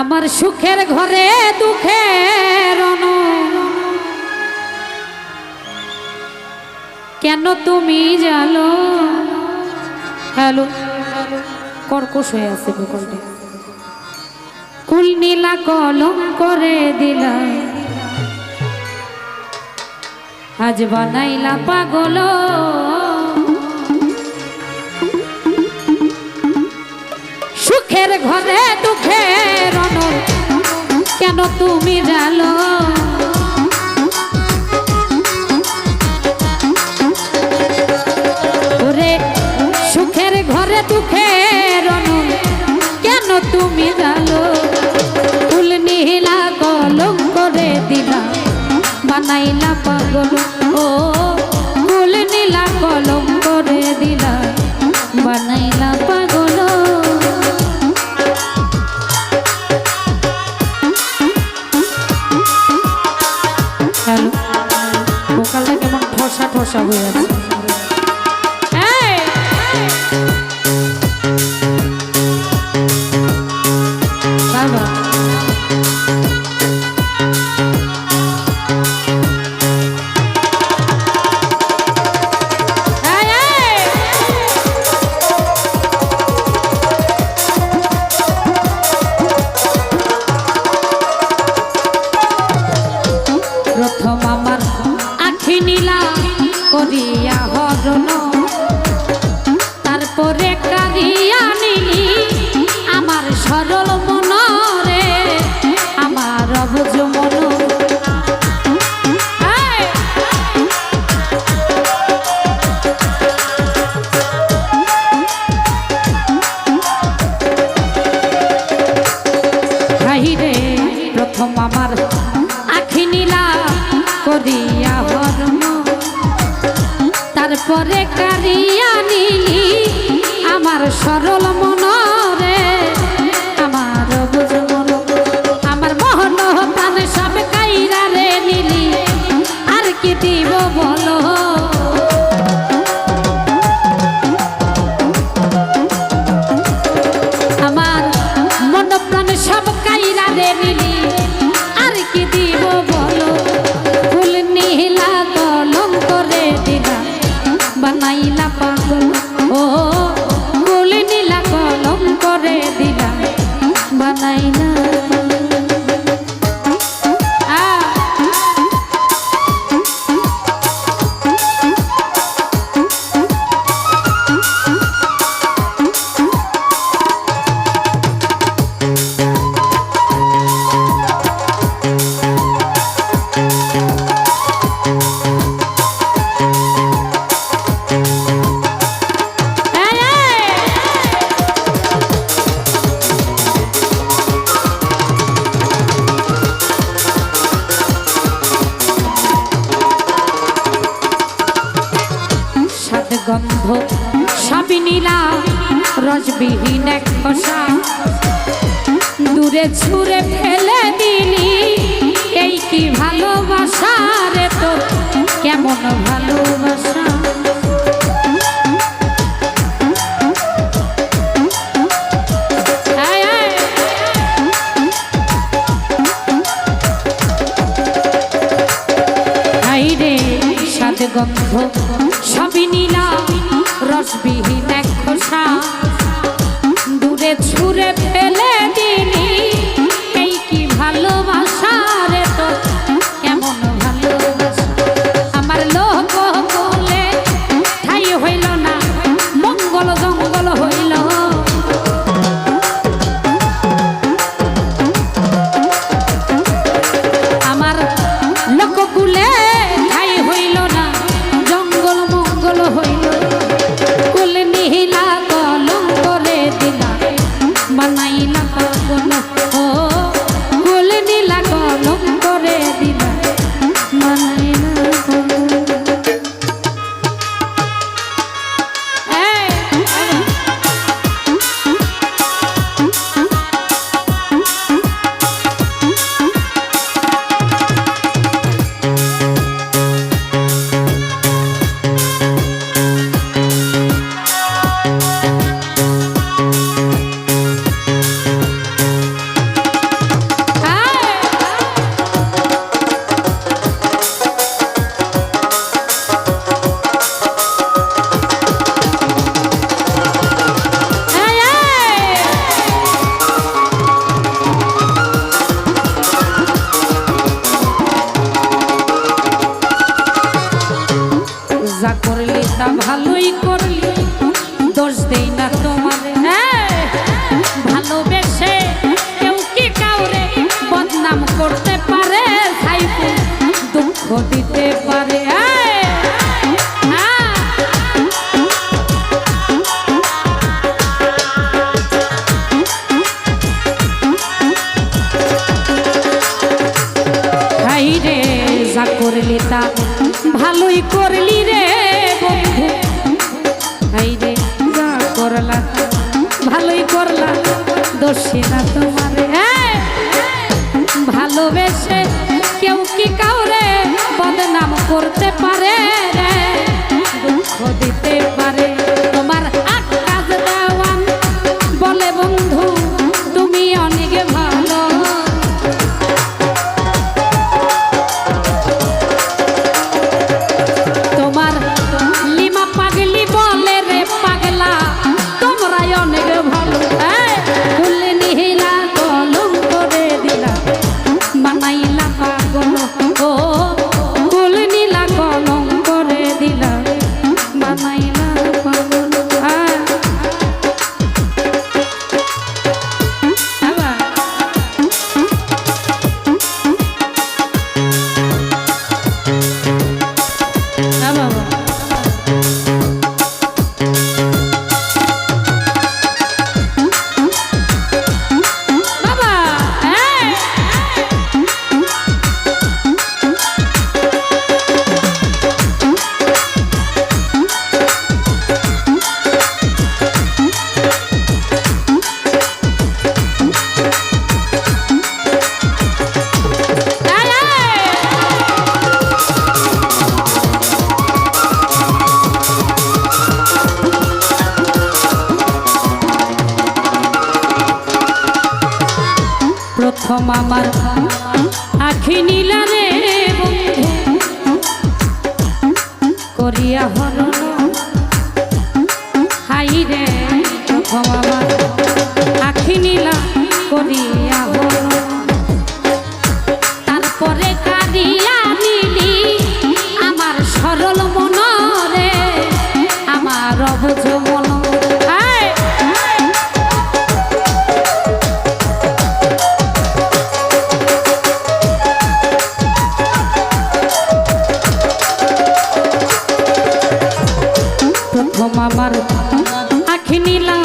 আমার সুখের ঘরে, দুঃখের কেন তুমি জানো? হ্যালো। কর্কশ হয়ে আছে বকলটা। কুল নীলা কলম করে দিলা। আজ বানাইলা পাগল। সুখের ঘরে, দুঃখের কেন তুমি জালো পরে কারিয়া শুভ নীলা রজবিহীন এক খোসা। দূরে ছুঁড়ে ফেলে দিলি, এই কি ভালোবাসা রে তো কেমন ভালোবাসা? গন্ধ। করলি তা ভালোই করলি রে ভাই রে, যা করলা, ভালোই করলা, দোষী না তোমার। হ্যাঁ, ভালোবেসে Inilah